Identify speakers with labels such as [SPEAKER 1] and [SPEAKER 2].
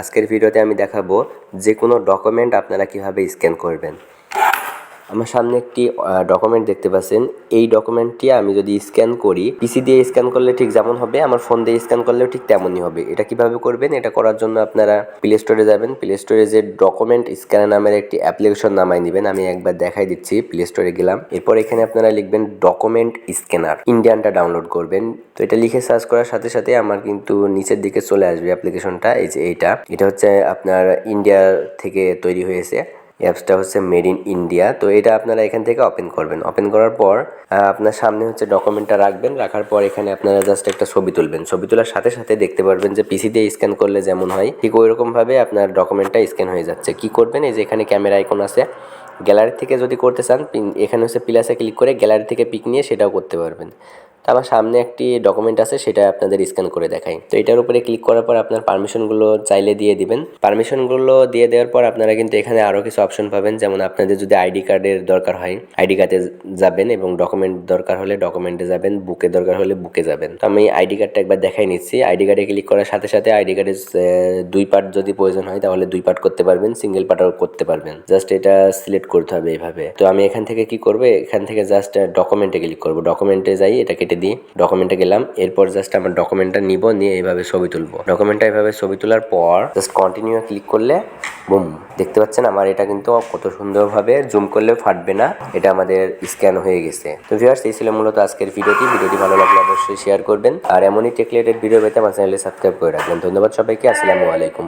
[SPEAKER 1] আজকের ভিডিওতে আমি দেখাবো যে কোনো ডকুমেন্ট আপনারা কীভাবে স্ক্যান করবেন। আমার সামনে একটি ডকুমেন্ট দেখতে পাচ্ছেন। এই ডকুমেন্টটি আমি যদি স্ক্যান করি পিসি দিয়ে স্ক্যান করলে ঠিক যেমন হবে, আমার ফোন দিয়ে স্ক্যান করলেও ঠিক তেমনই হবে। এটা কীভাবে করবেন? এটা করার জন্য আপনারা প্লে স্টোরে যাবেন। প্লে স্টোরে যে ডকুমেন্ট স্ক্যানার নামের একটি অ্যাপ্লিকেশন নামাই নেবেন। আমি একবার দেখাই দিচ্ছি। প্লে স্টোরে গেলাম। এরপর এখানে আপনারা লিখবেন ডকুমেন্ট স্ক্যানার ইন্ডিয়ানটা ডাউনলোড করবেন। তো এটা লিখে সার্চ করার সাথে সাথে আমার কিন্তু নিচের দিকে চলে আসবে অ্যাপ্লিকেশনটা এই যে এইটা। এটা হচ্ছে আপনার ইন্ডিয়া থেকে তৈরি হয়েছে। অ্যাপসটা হচ্ছে মেড ইন ইন্ডিয়া তো এটা আপনারা এখান থেকে ওপেন করবেন। ওপেন করার পর আপনার সামনে হচ্ছে ডকুমেন্টটা রাখবেন। রাখার পর এখানে আপনারা জাস্ট একটা ছবি তুলবেন। ছবি তোলার সাথে সাথে দেখতে পারবেন যে পিসি দিয়ে স্ক্যান করলে যেমন হয়, ঠিক ওই রকম ভাবে আপনার ডকুমেন্টটা স্ক্যান হয়ে যাচ্ছে। কি করবেন? এই যে এখানে ক্যামেরা আইকন আছে। গ্যালারি থেকে যদি করতে চান এখানে হচ্ছে প্লাসে ক্লিক করে গ্যালারি থেকে পিক নিয়ে সেটাও করতে পারবেন। আমার সামনে একটি ডকুমেন্ট আছে, সেটা আপনাদের স্ক্যান করে দেখাই। তো এটার উপরে ক্লিক করার পর আপনার পারমিশনগুলো চাইলে দিয়ে দিবেন। পারমিশনগুলো দিয়ে দেওয়ার পর আপনারা কিন্তু এখানে আরও কিছু অপশন পাবেন। যেমন আপনাদের যদি আইডি কার্ডের দরকার হয় আইডি কার্ডে যাবেন এবং ডকুমেন্ট দরকার হলে ডকুমেন্টে যাবেন বুকে দরকার হলে বুকে যাবেন। তো আমি আইডি কার্ডটা একবার দেখাই নিচ্ছি। আইডি কার্ডে ক্লিক করার সাথে সাথে আইডি কার্ডের দুই পার্ট যদি প্রয়োজন হয়, তাহলে দুই পার্ট করতে পারবেন সিঙ্গেল পার্টও করতে পারবেন। জাস্ট এটা সিলেক্ট করতে হবে এইভাবে। তো আমি এখান থেকে কি করব? এখান থেকে জাস্ট ডকুমেন্টে ক্লিক করব। ডকুমেন্টে যাই এটা কেটে দিই ডকুমেন্টে গেলাম, এরপর জাস্ট আমার ডকুমেন্টটা নিব, নিয়ে এইভাবে ছবি তুলবো। ডকুমেন্টটা এইভাবে ছবি তোলার পর জাস্ট কন্টিনিউ ক্লিক করলে বুম দেখতে পাচ্ছেন আমার এটা কিন্তু কত সুন্দরভাবে জুম করলেও ফাটবে না, এটা আমাদের স্ক্যান হয়ে গেছে। তো ভিউয়ার্স এই ছিল মূলত আজকের ভিডিওটি। ভিডিওটি ভালো লাগলে অবশ্যই শেয়ার করবেন। আর এমনই টেকলেটেড ভিডিও পেতে আমার চ্যানেলে সাবস্ক্রাইব করে রাখবেন। ধন্যবাদ সবাইকে, আসসালামু আলাইকুম।